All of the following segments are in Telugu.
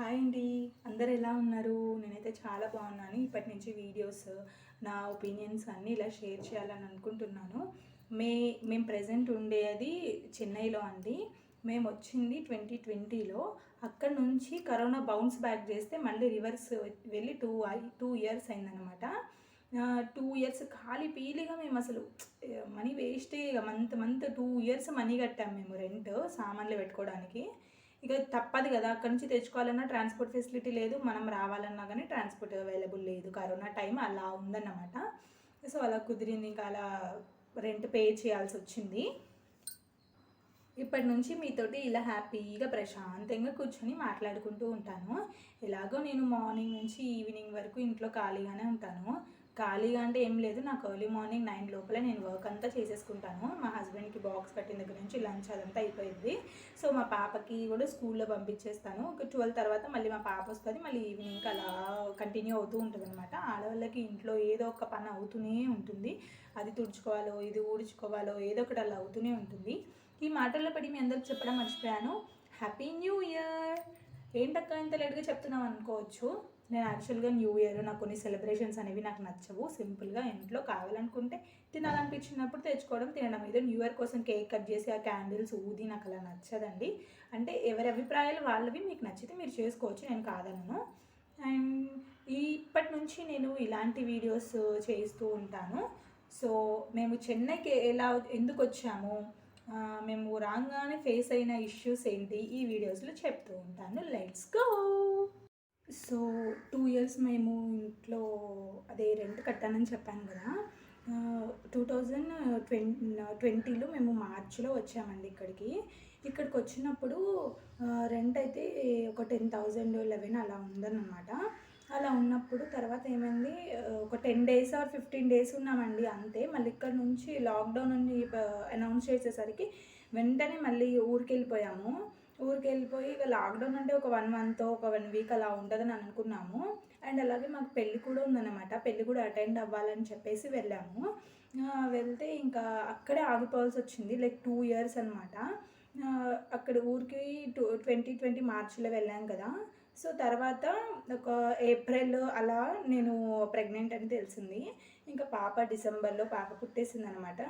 హాయ్ అండి. అందరు ఎలా ఉన్నారు? నేనైతే చాలా బాగున్నాను. ఇప్పటి నుంచి వీడియోస్ నా ఒపీనియన్స్ అన్నీ ఇలా షేర్ చేయాలని అనుకుంటున్నాను. మే మేము ప్రజెంట్ ఉండేది చెన్నైలో అండి. మేము వచ్చింది ట్వంటీ ట్వంటీలో. అక్కడ నుంచి కరోనా బౌన్స్ బ్యాక్ చేస్తే మళ్ళీ రివర్స్ వెళ్ళి టూ టూ ఇయర్స్ అయిందనమాట టూ ఇయర్స్ ఖాళీ పీలిగా మేము అసలు మనీ వేస్టే month month two years money కట్టాము మేము రెంట్ సామాన్లు పెట్టుకోవడానికి. ఇక తప్పదు కదా అక్కడి నుంచి తెచ్చుకోవాలన్నా ట్రాన్స్పోర్ట్ ఫెసిలిటీ లేదు మనం రావాలన్నా కానీ ట్రాన్స్పోర్ట్ అవైలబుల్ లేదు. కరోనా టైం అలా ఉందన్నమాట. సో అలా కుదిరింది ఇంకా అలా రెంట్ పే చేయాల్సి వచ్చింది. ఇప్పటి నుంచి మీతోటి ఇలా హ్యాపీగా ప్రశాంతంగా కూర్చొని మాట్లాడుకుంటూ ఉంటాను. ఎలాగో నేను మార్నింగ్ నుంచి ఈవినింగ్ వరకు ఇంట్లో ఖాళీగానే ఉంటాను. ఖాళీగా అంటే ఏం లేదు నాకు ఎర్లీ మార్నింగ్ నైన్ లోపల నేను వర్క్ అంతా చేసేసుకుంటాను. మా హస్బెండ్కి బాక్స్ కట్టిన దగ్గర నుంచి లంచ్ అదంతా అయిపోయింది. సో మా పాపకి కూడా స్కూల్లో పంపించేస్తాను. ఒక ట్వెల్వ్ తర్వాత మళ్ళీ మా పాప వస్తుంది. మళ్ళీ ఈవినింగ్ అలా కంటిన్యూ అవుతూ ఉంటుంది అనమాట ఆడవాళ్ళకి ఇంట్లో ఏదో ఒక పని అవుతూనే ఉంటుంది. అది తుడుచుకోవాలో ఇది ఊడ్చుకోవాలో ఏదో ఒకటి అలా అవుతూనే ఉంటుంది. ఈ మాటల్లో పడి మీ అందరికి చెప్పడం మర్చిపోయాను. Happy new year! ఏంటక్క ఇంత లేట్గా చెప్తున్నాం అనుకోవచ్చు. నేను యాక్చువల్గా న్యూ ఇయర్ నాకు కొన్ని సెలబ్రేషన్స్ అనేవి నాకు నచ్చవు. సింపుల్గా ఇంట్లో కావాలనుకుంటే తినాలనిపించినప్పుడు తెచ్చుకోవడం తినడం. ఏదో న్యూ ఇయర్ కోసం కేక్ కట్ చేసి ఆ క్యాండిల్స్ ఊది నాకు అలా నచ్చదండి. అంటే ఎవరి అభిప్రాయాలు వాళ్ళవి మీకు నచ్చితే మీరు చేసుకోవచ్చు నేను కాదనను. అండ్ ఇప్పటి నుంచి నేను ఇలాంటి వీడియోస్ చేస్తూ ఉంటాను. సో మేము చెన్నైకి ఎలా ఎందుకు వచ్చాము? మేము రాగానే ఫేస్ అయిన ఇష్యూస్ ఏంటి ఈ వీడియోస్లో చెప్తూ ఉంటాను. Let's go so two years మేము ఇంట్లో అదే రెంట్ కట్టానని చెప్పాను కదా. టూ థౌజండ్ ట్వంటీ ట్వంటీలో మేము మార్చిలో వచ్చామండి ఇక్కడికి. ఇక్కడికి వచ్చినప్పుడు రెంట్ అయితే ఒక టెన్ థౌజండ్ లెవెన్ అలా ఉందన్నమాట. అలా ఉన్నప్పుడు తర్వాత ఏమైంది? ఒక ten days or fifteen days ఉన్నామండి అంతే. మళ్ళీ ఇక్కడ నుంచి లాక్డౌన్ అని అనౌన్స్ చేసేసరికి వెంటనే మళ్ళీ ఊరికి వెళ్ళిపోయాము ఊరికి వెళ్ళిపోయి ఇక లాక్డౌన్ అంటే ఒక వన్ మంత్ ఒక వన్ వీక్ అలా ఉంటుందని అనుకున్నాము. అండ్ అలాగే మాకు పెళ్ళి కూడా ఉందన్నమాట. పెళ్ళి కూడా అటెండ్ అవ్వాలని చెప్పేసి వెళ్ళాము. వెళ్తే ఇంకా అక్కడే ఆగిపోవాల్సి వచ్చింది. లైక్ టూ ఇయర్స్ అనమాట అక్కడ ఊరికి టూ ట్వంటీ ట్వంటీ మార్చిలో వెళ్ళాం కదా. సో తర్వాత ఒక ఏప్రిల్ అలా నేను ప్రెగ్నెంట్ అని తెలిసింది. ఇంకా పాప డిసెంబర్లో పాప పుట్టేసింది అనమాట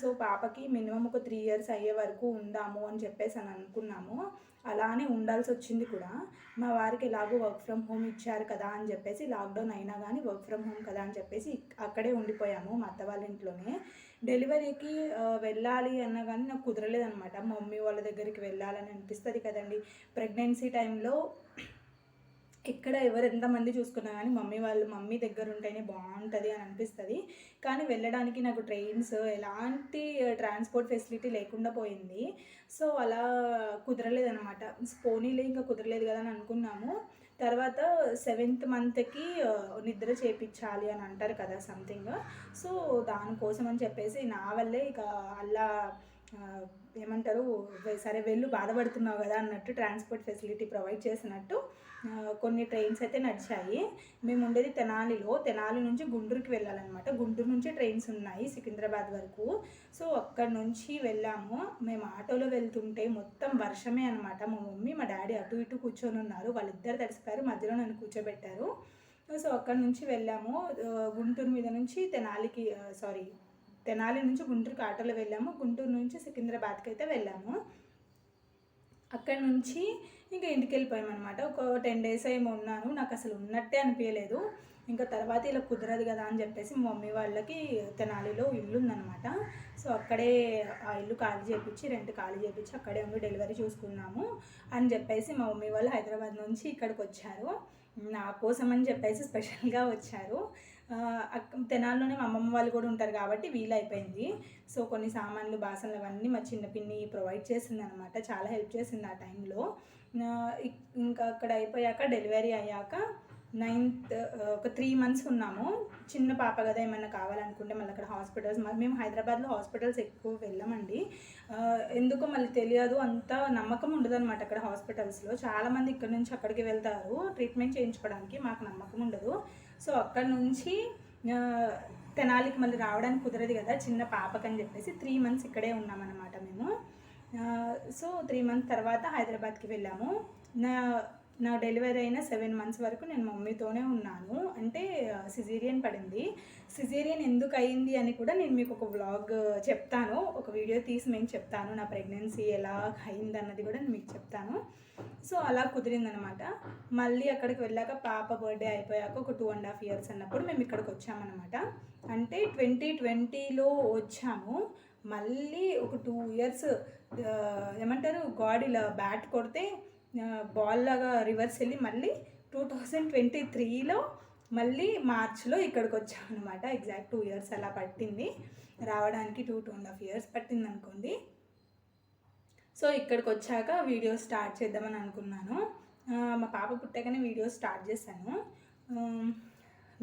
సో పాపకి మినిమం ఒక త్రీ ఇయర్స్ అయ్యే వరకు ఉందాము అని చెప్పేసి అని అనుకున్నాము. అలానే ఉండాల్సి వచ్చింది కూడా. మా వారికి ఎలాగో వర్క్ ఫ్రమ్ హోమ్ ఇచ్చారు కదా అని చెప్పేసి లాక్డౌన్ అయినా కానీ వర్క్ ఫ్రమ్ హోమ్ కదా అని చెప్పేసి అక్కడే ఉండిపోయాము మా అత్త వాళ్ళ ఇంట్లోనే. డెలివరీకి వెళ్ళాలి అన్నా కానీ నాకు కుదరలేదనమాట. మా మమ్మీ వాళ్ళ దగ్గరికి వెళ్ళాలని అనిపిస్తుంది కదండి. ప్రెగ్నెన్సీ టైంలో ఎక్కడ ఎవరు ఎంతమంది చూసుకున్నా కానీ మమ్మీ వాళ్ళు మమ్మీ దగ్గర ఉంటేనే బాగుంటుంది అని అనిపిస్తుంది. కానీ వెళ్ళడానికి నాకు ట్రైన్స్ ఎలాంటి ట్రాన్స్పోర్ట్ ఫెసిలిటీ లేకుండా పోయింది. సో అలా కుదరలేదు అనమాట పోనీలే ఇంకా కుదరలేదు కదా అని అనుకున్నాము. తర్వాత సెవెంత్ మంత్కి నిద్ర చేపించాలి అని అంటారు కదా సంథింగ్. సో దానికోసం అని చెప్పేసి నా వల్లే ఇక అలా ఏమంటారు సరే వెళ్ళు బాధపడుతున్నావు కదా అన్నట్టు ట్రాన్స్పోర్ట్ ఫెసిలిటీ ప్రొవైడ్ చేసినట్టు కొన్ని ట్రైన్స్ అయితే నడిచాయి. మేము ఉండేది తెనాలిలో. తెనాలి నుంచి గుంటూరుకి వెళ్ళాలన్నమాట. గుంటూరు నుంచి ట్రైన్స్ ఉన్నాయి సికింద్రాబాద్ వరకు. సో అక్కడ నుంచి వెళ్ళాము. మేము ఆటోలో వెళ్తుంటే మొత్తం వర్షమే అనమాట మా మమ్మీ మా డాడీ అటు ఇటు కూర్చొని ఉన్నారు. వాళ్ళిద్దరు తడిసిపోయారు. మధ్యలో నన్ను కూర్చోబెట్టారు. సో అక్కడ నుంచి వెళ్ళాము. గుంటూరు మీద నుంచి తెనాలికి సారీ తెనాలి నుంచి గుంటూరుకి ఆటోలో వెళ్ళాము. గుంటూరు నుంచి సికింద్రాబాద్కి అయితే వెళ్ళాము. అక్కడ నుంచి ఇంకా ఇంటికి వెళ్ళిపోయామన్నమాట. ఒక టెన్ డేస్ ఏమో ఉన్నాను. నాకు అసలు ఉన్నట్టే అనిపించలేదు ఇంకా తర్వాత ఇలా కుదరదు కదా అని చెప్పేసి మా మమ్మీ వాళ్ళకి తెనాలిలో ఇల్లు ఉందనమాట సో అక్కడే ఆ ఇల్లు ఖాళీ చేయించి రెంట్ ఖాళీ చేయించి అక్కడే ఉండి డెలివరీ చూసుకున్నాము అని చెప్పేసి మా మమ్మీ వాళ్ళు హైదరాబాద్ నుంచి ఇక్కడికి వచ్చారు. నా కోసం అని చెప్పేసి స్పెషల్గా వచ్చారు. తెనాల్లోనే మా అమ్మమ్మ వాళ్ళు కూడా ఉంటారు కాబట్టి వీలైపోయింది. సో కొన్ని సామాన్లు బాసనలు అవన్నీ మా చిన్న పిన్ని ప్రొవైడ్ చేసింది అనమాట చాలా హెల్ప్ చేసింది ఆ టైంలో. ఇంకా అక్కడ అయిపోయాక డెలివరీ అయ్యాక నైన్త్ ఒక త్రీ మంత్స్ ఉన్నాము. చిన్న పాప కదా ఏమన్నా కావాలనుకుంటే మళ్ళీ అక్కడ హాస్పిటల్స్ మేము హైదరాబాద్లో హాస్పిటల్స్ ఎక్కువ వెళ్ళామండి. ఎందుకో మళ్ళీ తెలియదు అంత నమ్మకం ఉండదు అనమాట అక్కడ హాస్పిటల్స్లో. చాలామంది ఇక్కడ నుంచి అక్కడికి వెళ్తారు. ట్రీట్మెంట్ చేయించుకోవడానికి మాకు నమ్మకం ఉండదు. సో అక్కడ నుంచి తెనాలికి మళ్ళీ రావడానికి కుదరదు కదా చిన్న పాపకని చెప్పేసి త్రీ మంత్స్ ఇక్కడే ఉన్నామన్నమాట మేము. సో త్రీ మంత్స్ తర్వాత హైదరాబాద్కి వెళ్ళాము. నా నా డెలివరీ అయిన సెవెన్ మంత్స్ వరకు నేను మమ్మీతోనే ఉన్నాను. అంటే సిజేరియన్ పడింది. సిజేరియన్ ఎందుకు అయింది అని కూడా నేను మీకు ఒక వ్లాగ్ చెప్తాను. ఒక వీడియో తీసి నేను చెప్తాను. నా ప్రెగ్నెన్సీ ఎలా అయింది అన్నది కూడా నేను మీకు చెప్తాను. సో అలా కుదిరిందనమాట మళ్ళీ అక్కడికి వెళ్ళాక పాప బర్త్డే అయిపోయాక ఒక టూ అండ్ హాఫ్ ఇయర్స్ అన్నప్పుడు మేము ఇక్కడికి వచ్చామన్నమాట. అంటే ట్వంటీ ట్వంటీలో వచ్చాము. మళ్ళీ ఒక టూ ఇయర్స్ ఏమంటారు? గాడ్ ఇలా బ్యాట్ కొడితే బాల్ లాగా రివర్స్ వెళ్ళి మళ్ళీ టూ థౌజండ్ ట్వంటీ త్రీలో మళ్ళీ మార్చ్లో ఇక్కడికి వచ్చామన్నమాట. ఎగ్జాక్ట్ టూ ఇయర్స్ అలా పట్టింది. రావడానికి two two and half years పట్టింది అనుకోండి సో ఇక్కడికి వచ్చాక వీడియో స్టార్ట్ చేద్దామని అనుకున్నాను. మా పాప పుట్టాకనే వీడియో స్టార్ట్ చేశాను.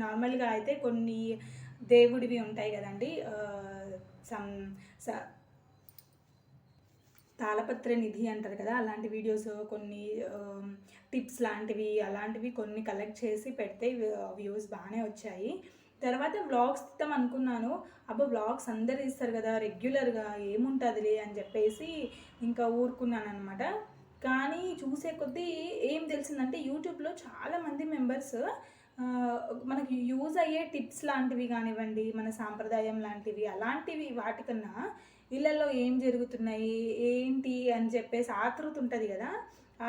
నార్మల్గా అయితే కొన్ని దేవుడివి ఉంటాయి కదండి. సమ్ స తాళపత్ర నిధి అంటారు కదా అలాంటి వీడియోస్ కొన్ని టిప్స్ లాంటివి అలాంటివి కొన్ని కలెక్ట్ చేసి పెడితే వ్యూస్ బాగానే వచ్చాయి. తర్వాత వ్లాగ్స్ ఇద్దాం అనుకున్నాను. అబ్బా వ్లాగ్స్ అందరు ఇస్తారు కదా రెగ్యులర్గా ఏముంటుందిలే అని చెప్పేసి ఇంకా ఊరుకున్నాను అనమాట కానీ చూసే కొద్దీ ఏం తెలిసిందంటే యూట్యూబ్లో చాలామంది మెంబర్స్ మనకి యూజ్ అయ్యే టిప్స్ లాంటివి కానివ్వండి మన సాంప్రదాయం లాంటివి అలాంటివి వాటికన్నా ఇళ్ళల్లో ఏం జరుగుతున్నాయి ఏంటి అని చెప్పేసి ఆతృత ఉంటుంది కదా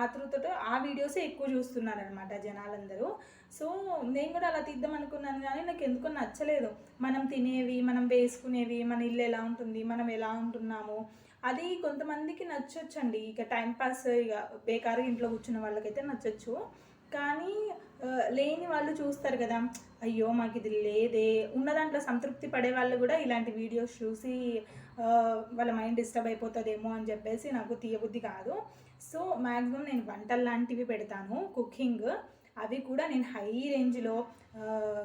ఆతృతతో ఆ వీడియోసే ఎక్కువ చూస్తున్నారనమాట జనాలందరూ. సో నేను కూడా అలా తీద్దాం అనుకున్నాను కానీ నాకు ఎందుకో నచ్చలేదు. మనం తినేవి మనం వేసుకునేవి మన ఇల్లు ఎలా ఉంటుంది మనం ఎలా ఉంటున్నాము అది కొంతమందికి నచ్చొచ్చండి. ఇక టైంపాస్ ఇక బేకారుగా ఇంట్లో కూర్చున్న వాళ్ళకైతే నచ్చొచ్చు. కానీ లేని వాళ్ళు చూస్తారు కదా అయ్యో మాకు ఇది లేదే. ఉన్న దాంట్లో సంతృప్తి పడే వాళ్ళు కూడా ఇలాంటి వీడియోస్ చూసి వాళ్ళ మైండ్ డిస్టర్బ్ అయిపోతుందేమో అని చెప్పేసి నాకు తీయబుద్ధి కాదు. సో మ్యాక్సిమం నేను వంటలు లాంటివి పెడతాను కుకింగ్. అవి కూడా నేను హై రేంజ్లో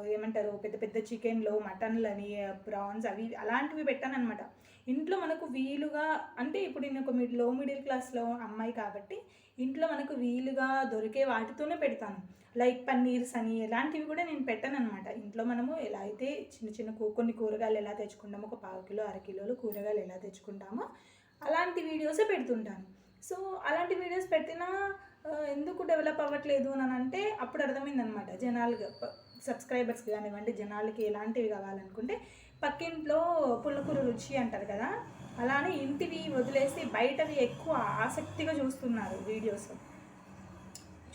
ఏమంటారు పెద్ద పెద్ద చికెన్లో మటన్లని ప్రాన్స్ అవి అలాంటివి పెట్టాను అనమాట ఇంట్లో మనకు వీలుగా అంటే ఇప్పుడు నేను ఒక మిడ్లో మిడిల్ క్లాస్లో అమ్మాయి కాబట్టి ఇంట్లో మనకు వీలుగా దొరికే వాటితోనే పెడతాను. లైక్ పన్నీర్స్ అని ఇలాంటివి కూడా నేను పెట్టాను అనమాట ఇంట్లో మనము ఎలా అయితే చిన్న చిన్న కూ- కొన్ని కూరగాయలు ఎలా తెచ్చుకుంటామో ఒక పావు కిలో అరకిలోలు కూరగాయలు ఎలా తెచ్చుకుంటామో అలాంటి వీడియోసే పెడుతుంటాను. సో అలాంటి వీడియోస్ పెట్టినా ఎందుకు డెవలప్ అవ్వట్లేదు అని అంటే అప్పుడు అర్థమైందనమాట జనాలు సబ్స్క్రైబర్స్ కానివ్వండి జనాలకి ఎలాంటివి కావాలనుకుంటే పక్కింట్లో పుల్లకూర రుచి అంటారు కదా అలానే ఇంటివి వదిలేసి బయటవి ఎక్కువ ఆసక్తిగా చూస్తున్నారు వీడియోస్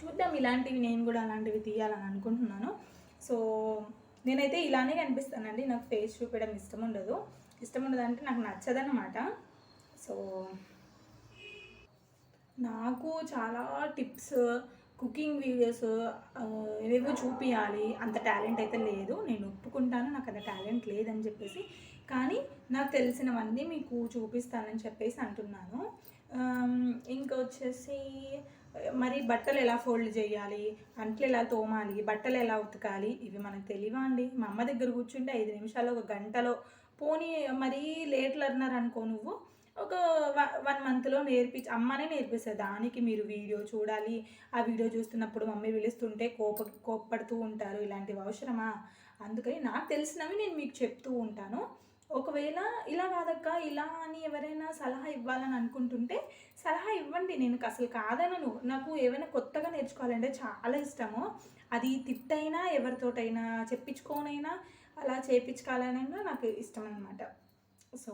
చూద్దాం ఇలాంటివి నేను కూడా అలాంటివి తీయాలని అనుకుంటున్నాను. సో నేనైతే ఇలానే కనిపిస్తానండి. నాకు ఫేస్ చూపించడం ఇష్టం ఉండదు. ఇష్టం ఉండదు అంటే నాకు నచ్చదన్నమాట. సో నాకు చాలా టిప్స్ కుకింగ్ వీడియోస్ ఏవేవో చూపించాలి అంత టాలెంట్ అయితే లేదు. నేను ఒప్పుకుంటాను. నాకు అంత టాలెంట్ లేదని చెప్పేసి. కానీ నాకు తెలిసినవన్నీ మీకు చూపిస్తానని చెప్పేసి అంటున్నాను. ఇంకా వచ్చేసి మరి బట్టలు ఎలా ఫోల్డ్ చేయాలి? అంట్లు ఎలా తోమాలి? బట్టలు ఎలా ఉతకాలి? ఇవి మనకు తెలియవా అండి? మా అమ్మ దగ్గర కూర్చుంటే ఐదు నిమిషాలు ఒక గంటలో. పోనీ మరీ లేట్ లర్నర్ అనుకో నువ్వు. ఒక వన్ మంత్లో నేర్పించి అమ్మనే నేర్పిస్తుంది. దానికి మీరు వీడియో చూడాలి. ఆ వీడియో చూస్తున్నప్పుడు మమ్మీ పిలుస్తుంటే కోప కోప్పడుతూ ఉంటారు. ఇలాంటివి అవసరమా? అందుకని నాకు తెలిసినవి నేను మీకు చెప్తూ ఉంటాను. ఒకవేళ ఇలా కాదక్క ఇలా అని ఎవరైనా సలహా ఇవ్వాలని అనుకుంటుంటే సలహా ఇవ్వండి. నేను అసలు కాదనను. నాకు ఏమైనా కొత్తగా నేర్చుకోవాలంటే చాలా ఇష్టము. అది తిట్టైనా ఎవరితోటైనా చెప్పించుకోనైనా అలా చేయించుకోవాలనైనా నాకు ఇష్టం అనమాట సో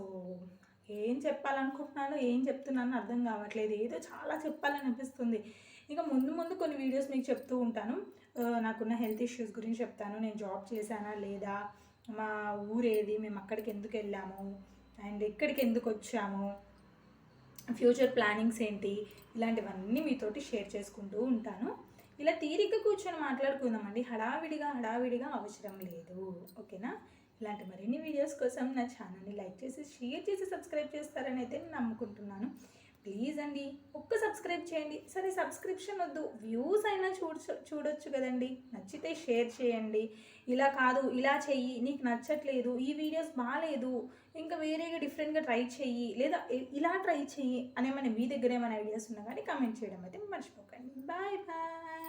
ఏం చెప్పాలనుకుంటున్నానో ఏం చెప్తున్నానో అర్థం కావట్లేదు. ఏదో చాలా చెప్పాలని అనిపిస్తుంది ఇంకా ముందు ముందు కొన్ని వీడియోస్ మీకు చెప్తూ ఉంటాను. నాకున్న హెల్త్ ఇష్యూస్ గురించి చెప్తాను. నేను జాబ్ చేశానా లేదా? మా ఊరేది మేము అక్కడికి ఎందుకు వెళ్ళాము? అండ్ ఇక్కడికి ఎందుకు వచ్చాము? ఫ్యూచర్ ప్లానింగ్స్ ఏంటి? ఇలాంటివన్నీ మీతోటి షేర్ చేసుకుంటూ ఉంటాను. ఇలా తీరిక కూర్చొని మాట్లాడుకుందామండి. హడావిడిగా హడావిడిగా అవసరం లేదు. ఓకేనా? ఇలాంటి మరిన్ని వీడియోస్ కోసం నా ఛానల్ని లైక్ చేసి షేర్ చేసి సబ్స్క్రైబ్ చేస్తారని అయితే నేను నమ్ముకుంటున్నాను. ప్లీజ్ అండి ఒక్క సబ్స్క్రైబ్ చేయండి. సరే సబ్స్క్రిప్షన్ వద్దు. వ్యూస్ అయినా చూడొచ్చు చూడొచ్చు కదండి. నచ్చితే షేర్ చేయండి. ఇలా కాదు ఇలా చెయ్యి. నీకు నచ్చట్లేదు. ఈ వీడియోస్ బాగాలేదు ఇంకా వేరేగా డిఫరెంట్గా ట్రై చెయ్యి. లేదా ఇలా ట్రై చెయ్యి అనేమైనా మీ దగ్గర ఏమైనా ఐడియాస్ ఉన్నా కానీ కమెంట్ చేయడం అయితే మర్చిపోకండి. Bye bye